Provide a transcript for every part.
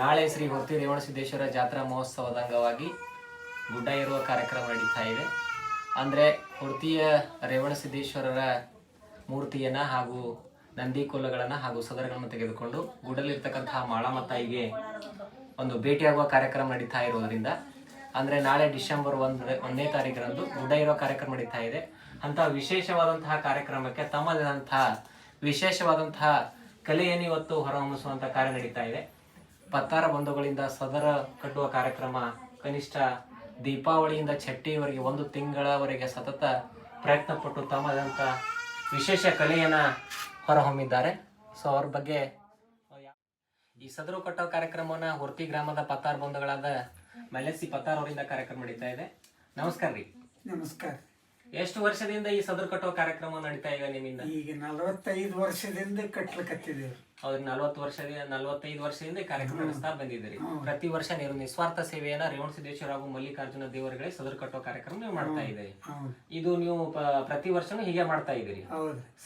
ನಾಳೆ ಶ್ರೀ ಹೊರತಿ ರೇವಣಸಿದ್ದೇಶ್ವರ ಜಾತ್ರಾ ಮಹೋತ್ಸವದ ಅಂಗವಾಗಿ ಗುಡ್ಡ ಇರುವ ಕಾರ್ಯಕ್ರಮ ನಡೀತಾ ಇದೆ. ಅಂದರೆ ಹೊರತಿಯ ರೇವಣಸಿದ್ದೇಶ್ವರರ ಮೂರ್ತಿಯನ್ನು ಹಾಗೂ ನಂದಿ ಕೊಲ್ಲಗಳನ್ನು ಹಾಗೂ ಸದರಗಳನ್ನು ತೆಗೆದುಕೊಂಡು ಗುಡ್ಡಲ್ಲಿರ್ತಕ್ಕಂತಹ ಮಾಳಮತ್ತಾಯಿಗೆ ಒಂದು ಭೇಟಿಯಾಗುವ ಕಾರ್ಯಕ್ರಮ ನಡೀತಾ ಇರೋದರಿಂದ ಅಂದರೆ ನಾಳೆ ಡಿಸೆಂಬರ್ ಒಂದ ಒಂದನೇ ತಾರೀಕರಂದು ಗುಡ್ಡ ಇರುವ ಕಾರ್ಯಕ್ರಮ ನಡೀತಾ ಇದೆ. ಅಂತಹ ವಿಶೇಷವಾದಂತಹ ಕಾರ್ಯಕ್ರಮಕ್ಕೆ ತಮ್ಮದಾದಂತಹ ವಿಶೇಷವಾದಂತಹ ಕಲೆಯನ್ನು ಇವತ್ತು ಹೊರಹೊಮ್ಮಿಸುವಂಥ ಕಾರ್ಯ ನಡೀತಾ ಇದೆ. ಪತ್ತಾರ ಬಂಧುಗಳಿಂದ ಸದರ ಕಟ್ಟುವ ಕಾರ್ಯಕ್ರಮ ಕನಿಷ್ಠ ದೀಪಾವಳಿಯಿಂದ ಛಟ್ಟಿವರೆಗೆ ಒಂದು ತಿಂಗಳವರೆಗೆ ಸತತ ಪ್ರಯತ್ನ ಪಟ್ಟು ತಮ್ಮದಂಥ ವಿಶೇಷ ಕಲೆಯನ್ನ ಹೊರಹೊಮ್ಮಿದ್ದಾರೆ. ಸೊ, ಅವ್ರ ಬಗ್ಗೆ ಈ ಸದರು ಕಟ್ಟೋ ಕಾರ್ಯಕ್ರಮವನ್ನ ಹೊರ್ತಿ ಗ್ರಾಮದ ಪತ್ತಾರ ಬಂಧುಗಳಾದ ಮಲೆಸಿ ಪತ್ತಾರ್ ಅವರಿಂದ ಕಾರ್ಯಕ್ರಮ ನಡೀತಾ ಇದೆ. ನಮಸ್ಕಾರ ರೀ. ನಮಸ್ಕಾರ. ಎಷ್ಟು ವರ್ಷದಿಂದ ಈ ಸದರು ಕಟ್ಟುವ ಕಾರ್ಯಕ್ರಮ ನಡೀತಾ ಈಗ ನಿಮ್ಮಿಂದ? ಈಗ ನಲವತ್ತೈದು ವರ್ಷದಿಂದ ಕಟ್ಲಕತ್ತಿದ್ದೇವೆ ಅವ್ರಿಗೆ ನಲವತ್ತು ವರ್ಷದಿಂದ ನಲವತ್ತೈದು ವರ್ಷದಿಂದ ಈ ಕಾರ್ಯಕ್ರಮ ನಡೆಸ್ತಾ ಬಂದಿದ್ದೀರಿ. ಪ್ರತಿ ವರ್ಷ ನೀವು ನಿಸ್ವಾರ್ಥ ಸೇವೆಯನ್ನ ರೇವಣ ಸಿದ್ದೇಶ್ವರ ಹಾಗೂ ಮಲ್ಲಿಕಾರ್ಜುನ ದೇವರುಗಳೇ ಸದರು ಕಟ್ಟುವ ಕಾರ್ಯಕ್ರಮ ನೀವು ಮಾಡ್ತಾ ಇದ್ದೀರಿ. ಇದು ನೀವು ಪ್ರತಿ ವರ್ಷನೂ ಹೀಗೆ ಮಾಡ್ತಾ ಇದ್ದೀರಿ.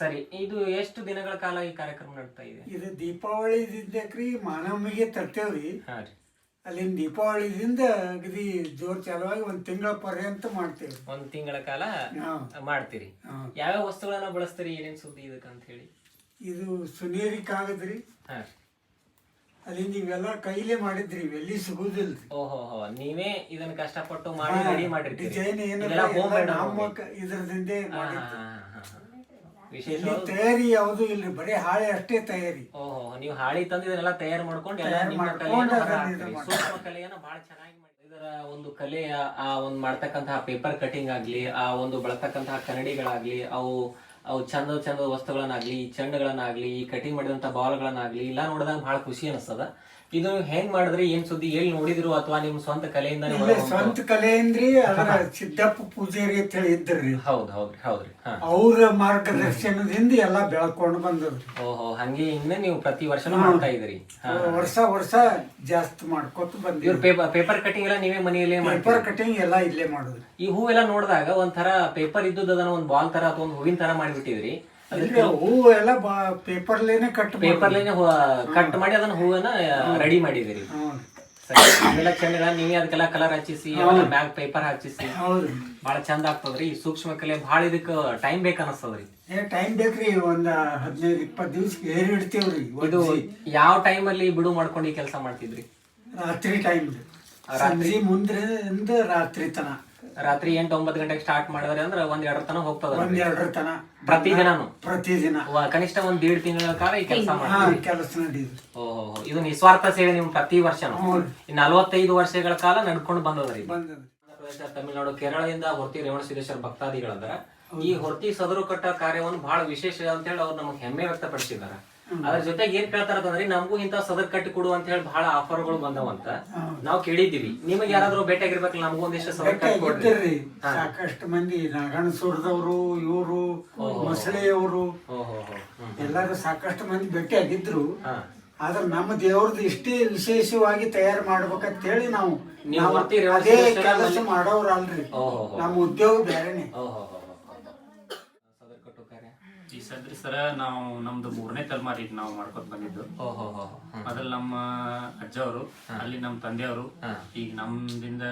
ಸರಿ ಇದು ಎಷ್ಟು ದಿನಗಳ ಕಾಲ ಈ ಕಾರ್ಯಕ್ರಮ ನಡ್ತಾ ಇದೆ? ಇದು ದೀಪಾವಳಿದಿಂದಕ್ರಿ ಮಾನವಿಗೆ ತರ್ತೇವ್ರಿ. ಅಲ್ಲಿಂದ ದೀಪಾವಳಿದಿಂದ ಅಗದಿ ಜೋರ್ ಚಾಲುವಾಗಿ ಒಂದ್ ತಿಂಗಳ ಪರ್ಯಂತ ಮಾಡ್ತೀವಿ. ಒಂದ್ ತಿಂಗಳ ಕಾಲ ಮಾಡ್ತೀರಿ. ಯಾವ ಯಾವ್ಯಾವ ವಸ್ತುಗಳನ್ನ ಬಳಸ್ತೀರಿ? ಏನೇನ್ ಸುದ್ದಿ ಇದಕ್ಕೆ ಅಂತ ಹೇಳಿ. ಇದು ಸುನೇರಿ ಕಾಗದ್ರಿ. ಅಲ್ಲಿಂದ ಇವೆಲ್ಲ ಕೈಲೇ ಮಾಡಿದ್ರಿ ಎಲ್ಲಿ ಸಿಗುದಿಲ್ಲ ಓಹೋ ನೀವೇ ಇದನ್ನ ಕಷ್ಟಪಟ್ಟು ಮಾಡಿ ರೆಡಿ ಮಾಡಿರ್ತೀರಿ. ಡಿಸೈನ್ ಏನೆಲ್ಲ ಇದ್ರದಿಂದೇ. ಇಲ್ಲಿ ತಯಾರಿ ಯಾವುದು? ಇಲ್ರಿ ಬರೀ ಹಾಳೆ ಅಷ್ಟೇ ತಯಾರಿ. ಓಹೋ ನೀವು ಹಾಳಿ ತಂದು ಇದನ್ನೆಲ್ಲ ತಯಾರು ಮಾಡ್ಕೊಂಡು ಎಲ್ಲ ತಯಾರ್ ನಿಮ್ಮ ಮಾಡ್ಕೊಂಡು ಕಲೆಯನ್ನು ಹೊರ ಅದನ್ನ ಹಾಕ್ತೀರಿ. ಇದು ಸೂಕ್ಷ್ಮ ಕಲೆಯನ್ನ ಬಹಳ ಚೆನ್ನಾಗಿ ಮಾಡಿ ಇದರ ಒಂದು ಕಲೆಯ ಆ ಒಂದು ಮಾಡ್ತಕ್ಕಂತಹ ಪೇಪರ್ ಕಟಿಂಗ್ ಆಗ್ಲಿ ಆ ಒಂದು ಬಳತಕ್ಕಂತಹ ಕನ್ನಡಿಗಳಾಗ್ಲಿ ಅವು ಅವು ಚಂದ ಚಂದ ವಸ್ತುಗಳನ್ನಾಗ್ಲಿ ಈ ಚೆಂಡುಗಳನ್ನಾಗ್ಲಿ ಈ ಕಟಿಂಗ್ ಮಾಡಿದಂತ ಬಾಲ್ಗಳನ್ನಾಗ್ಲಿ ಇಲ್ಲ ನೋಡಿದಾಗ ಬಹಳ ಖುಷಿ ಅನಿಸ್ತದ. ಇದು ಹೆಂಗ್ ಮಾಡಿದ್ರಿ ಏನ್ ಸುದ್ದಿ ಎಲ್ಲಿ ನೋಡಿದ್ರು ಅಥವಾ ನಿಮ್ ಸ್ವಂತ ಕಲೆಯಿಂದ ಸ್ವಂತ ಕಲೆ ಅಂದ್ರಿ ಅದರ ಸಿದ್ದಪ್ಪ ಪೂಜಾರಿ ಅಂತ ಹೇಳಿ ಇದ್ರಿ ಹೌದ್ ಹೌದ್ರಿ ಹೌದ್ರಿ ಅವ್ರ ಮಾರ್ಗದರ್ಶನದಿಂದ ಎಲ್ಲ ಬೆಳ್ಕೊಂಡು ಬಂದದ್ರಿ ಓಹೋ ಹಂಗೆ ಇನ್ನ ನೀವು ಪ್ರತಿ ವರ್ಷನೂ ಮಾಡ್ತಾ ಇದ್ರಿ ವರ್ಷ ವರ್ಷ ಜಾಸ್ತಿ ಮಾಡ್ಕೊತ ಬಂದ್ರಿ ಇವ್ರ ಪೇಪರ್ ಕಟಿಂಗ್ ಎಲ್ಲ ನೀವೇ ಮನೆಯಲ್ಲೇ ಪೇಪರ್ ಕಟಿಂಗ್ ಎಲ್ಲ ಇಲ್ಲೇ ಮಾಡುದ್ರಿ ಈ ಹೂವೆಲ್ಲ ನೋಡಿದಾಗ ಒಂಥರ ಪೇಪರ್ ಇದ್ದದನ್ನ ಒಂದ್ ಬಾಲ್ ತರ ಅಥವಾ ಒಂದ್ ಹೂವಿನ ತರ ಮಾಡಿಬಿಟ್ಟಿದ್ರಿ. ಇಲ್ಲಿ ಹೂವು ಎಲ್ಲ ಪೇಪರ್ಲೇನೆ ಕಟ್ ಪೇಪರ್ಲೇನೆ ಕಟ್ ಮಾಡಿ ಅದನ್ನ ಹೂವನ್ನ ರೆಡಿ ಮಾಡಿದಿರಿ ಸರಿ ಇವೆಲ್ಲ ಚೆಂದ ನೀವೇ ಅದಕ್ಕೆಲ್ಲ ಕಲರ್ ಹಚ್ಚಿಸಿ ಬ್ಯಾಗ್ ಪೇಪರ್ ಹಚ್ಚಿಸಿ. ಬಹಳ ಚಂದ ಆಗ್ತದ್ರಿ. ಈ ಸೂಕ್ಷ್ಮ ಕಲೆ ಬಹಳ ಇದಕ್ಕ ಟೈಮ್ ಬೇಕ ಅನಸ್ತದ್ರಿ. ಏ ಟೈಮ್ ಬೇಕ್ರಿ ಒಂದ್ ಹದಿನೈದು ಇಪ್ಪತ್ತು ದಿವ್ಸ ಏರಿ ಇಡ್ತೇವ್ರಿ. ಇದು. ಯಾವ ಟೈಮ್ ಅಲ್ಲಿ ಬಿಡು ಮಾಡ್ಕೊಂಡು ಈ ಕೆಲಸ ಮಾಡ್ತಿದ್ರಿ? ರಾತ್ರಿ ಟೈಮ್ ರಾತ್ರಿ? ಮುಂದ್ರೆ ರಾತ್ರಿ ತನ. ರಾತ್ರಿ ಎಂಟು ಒಂಬತ್ತು ಗಂಟೆಗೆ ಸ್ಟಾರ್ಟ್ ಮಾಡಿದ್ರೆ ಅಂದ್ರೆ ಒಂದ್ ಎರಡರ ತನಕ ಹೋಗ್ತದ ಎರಡರ ತನ ಪ್ರತಿದಿನಾನು ಪ್ರತಿದಿನ ವ- ಕನಿಷ್ಠ ಒಂದ್ ದೇಡ್ ತಿಂಗಳ ಕಾಲ ಈ ಕೆಲಸ ಮಾಡಿ ಕೆಲಸ ಓಹೋ ಇದು ನಿಸ್ವಾರ್ಥ ಸೇವೆ ನಿಮ್ ಪ್ರತಿ ವರ್ಷ. ನಲವತ್ತೈದು ವರ್ಷಗಳ ಕಾಲ ನಡ್ಕೊಂಡು ಬಂದದ್ರಿ ಪ್ರದೇಶ ತಮಿಳುನಾಡು ಕೇರಳದಿಂದ ಹೊರ್ತಿ ರೇವಣ ಸಿದ್ದೇಶ್ವರ ಭಕ್ತಾದಿಗಳಂದ್ರ. ಈ ಹೊರ್ತಿ ಸದರು ಕಟ್ಟ ಕಾರ್ಯವನ್ನು ಬಹಳ ವಿಶೇಷ ಅಂತ ಹೇಳಿ ಅವ್ರು ನಮಗೆ ಹೆಮ್ಮೆ ವ್ಯಕ್ತಪಡಿಸಿದಾರ ಅದ್ರ ಜೊತೆಗೆ ಏನ್ ಕೇಳ್ತಾರ ನಮಗೂ ಇಂತ ಸದರ್ ಕಟ್ಟಿ ಕೊಡು ಅಂತ ಹೇಳಿ ಬಹಳ ಆಫರ್ಗಳು ಬಂದವಂತ ನಾವು ಕೇಳಿದ್ದೀವಿ. ನಿಮಗೆ ಯಾರಾದ್ರೂ ಭೇಟಿಯಾಗಿರ್ಬೇಕಲ್ಲ ನಮಗೂ ಒಂದಿಷ್ಟು ಸದರ್ ಕಟ್ಟಿ ಕೊಡ್ರಿ. ಸಾಕಷ್ಟು ಮಂದಿ ನಾಗಣಸೂರದವರು ಇವರು ಮೊಸಳೆಯವರು ಎಲ್ಲರೂ ಸಾಕಷ್ಟು ಮಂದಿ ಭೇಟಿ ಆಗಿದ್ರು. ಆದ್ರೆ ನಮ್ಮ ದೇವ್ರದ್ದು ಇಷ್ಟೇ ವಿಶೇಷವಾಗಿ ತಯಾರು ಮಾಡ್ಬೇಕಂತ ಹೇಳಿ ನಾವು ಅದೇ ಕೆಲಸ ಮಾಡೋರಲ್ರಿ. ನಮ್ಮ ಉದ್ಯೋಗ ಬೇರೆನೆ ಓಹೋ ಸದರ್ ಕಟ್ಟು ಕಾರ್ಯ ಈ ಸದ್ರಿ ಸರ ನಾವು ನಮ್ದು ಮೂರನೇ ತಲೆಮಾರಿ ನಾವು ಮಾಡ್ಕೊತ ಬಂದಿದ್ದು. ಅದ್ರಲ್ಲಿ ನಮ್ಮ ಅಜ್ಜವರು ಅಲ್ಲಿ ನಮ್ಮ ತಂದೆಯವರು ಈಗ ನಮ್ದಿಂದ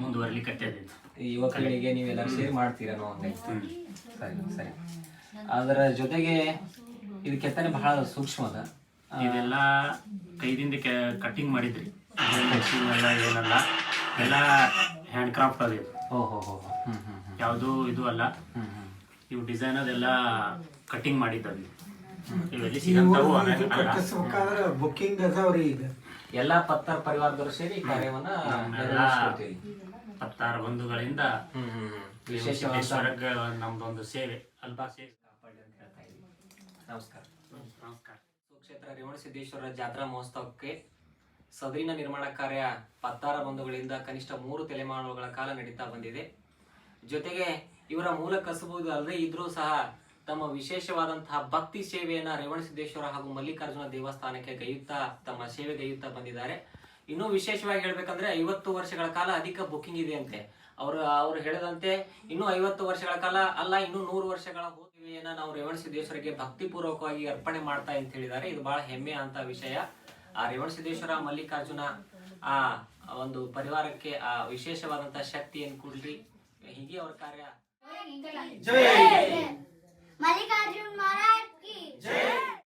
ಮುಂದುವರಿಲಿಕ್ಕೆ ಕಟ್ಟಿದ್ದು ಈ ಯುವಕರಿಗೆ ನೀವೆಲ್ಲ ಶೇರ್ ಮಾಡ್ತೀರಾ ಅನ್ನೋ ಒಂದು ಸರಿ ಸರಿ. ಅದರ ಜೊತೆಗೆ ಇದು ಕೆತ್ತನೆ ಬಹಳ ಸೂಕ್ಷ್ಮ ಅದ ಇದೆಲ್ಲ ಕೈದಿಂದ ಕಟ್ಟಿಂಗ್ ಮಾಡಿದ್ರಿ. ಎಲ್ಲ ಏನಲ್ಲ ಎಲ್ಲ ಹ್ಯಾಂಡ್ ಕ್ರಾಫ್ಟ್ ಅದ. ಓಹೋ ಹೋ ಹ್ಮ್ ಯಾವುದು ಇದು ಅಲ್ಲ. ಇವು ಡಿಸೈನ್ ಅದೆಲ್ಲ ಕಟ್ಟಿಂಗ್ ಮಾಡಿದ್ದವು ಇವೆಲ್ಲಿ ಸಿಗಂತವು ಅಲ್ಲ- ಅಲ್ಲ. ಕಟ್ಟಿಸ್ಬೇಕಾದ್ರೆ ಬುಕ್ಕಿಂಗ್ ಅದಾವ್ರಿ ಈಗ ಎಲ್ಲಾ ಪತ್ತಾರ ಪರಿವಾರದವರು ಸೇರಿ ಈ ಕಾರ್ಯವನ್ನ ಬಂಧುಗಳಿಂದ ವಿಶೇಷವಾಗಿ ನಮ್ದೊಂದು ಸೇವೆ ಅಲ್ಪಾ ಸೇವೆ. ಕಾಪಾಡಿ ಅಂತ ಹೇಳ್ತಾ ಇದ್ದೀವಿ. ನಮಸ್ಕಾರ. ನಮಸ್ಕಾರ. ಸುಕ್ಷೇತ್ರ ರೇವಣ ಸಿದ್ದೇಶ್ವರ ಜಾತ್ರಾ ಮಹೋತ್ಸವಕ್ಕೆ ಸದರಿನ ನಿರ್ಮಾಣ ಕಾರ್ಯ ಪತ್ತಾರ ಬಂಧುಗಳಿಂದ ಕನಿಷ್ಠ ಮೂರು ತಲೆಮಾರುಗಳ ಕಾಲ ನಡೀತಾ ಬಂದಿದೆ. ಜೊತೆಗೆ ಇವರ ಮೂಲ ಕಸಬು ಅಲ್ಲದೆ ಇದ್ರೂ ಸಹ ತಮ್ಮ ವಿಶೇಷವಾದಂತಹ ಭಕ್ತಿ ಸೇವೆಯನ್ನ ರೇವಣಸಿದ್ದೇಶ್ವರ ಹಾಗೂ ಮಲ್ಲಿಕಾರ್ಜುನ ದೇವಸ್ಥಾನಕ್ಕೆ ಗೈಯುತ್ತಾ ತಮ್ಮ ಸೇವೆ ಗೈಯುತ್ತಾ ಬಂದಿದ್ದಾರೆ. ಇನ್ನೂ ವಿಶೇಷವಾಗಿ ಹೇಳ್ಬೇಕಂದ್ರೆ ಐವತ್ತು ವರ್ಷಗಳ ಕಾಲ ಅಧಿಕ ಬುಕಿಂಗ್ ಇದೆ ಅಂತೆ ಅವರು ಅವರು ಹೇಳದಂತೆ ಇನ್ನೂ ಐವತ್ತು ವರ್ಷಗಳ ಕಾಲ ಅಲ್ಲ ಇನ್ನೂ ನೂರು ವರ್ಷಗಳ ಸೇವೆಯನ್ನ ನಾವು ರೇವಣಸಿದ್ದೇಶ್ವರಿಗೆ ಭಕ್ತಿ ಪೂರ್ವಕವಾಗಿ ಅರ್ಪಣೆ ಮಾಡ್ತಾ ಅಂತ ಹೇಳಿದ್ದಾರೆ. ಇದು ಬಹಳ ಹೆಮ್ಮೆ ಅಂತ ವಿಷಯ. ಆ ರೇವಣಸಿದ್ದೇಶ್ವರ ಮಲ್ಲಿಕಾರ್ಜುನ ಆ ಒಂದು ಪರಿವಾರಕ್ಕೆ ಆ ವಿಶೇಷವಾದಂತಹ ಶಕ್ತಿಯನ್ನು ಕೊಡ್ಲಿ ಹೀಗೆ ಅವ್ರ ಕಾರ್ಯ. मल्लिकार्जुन महाराज की। जय।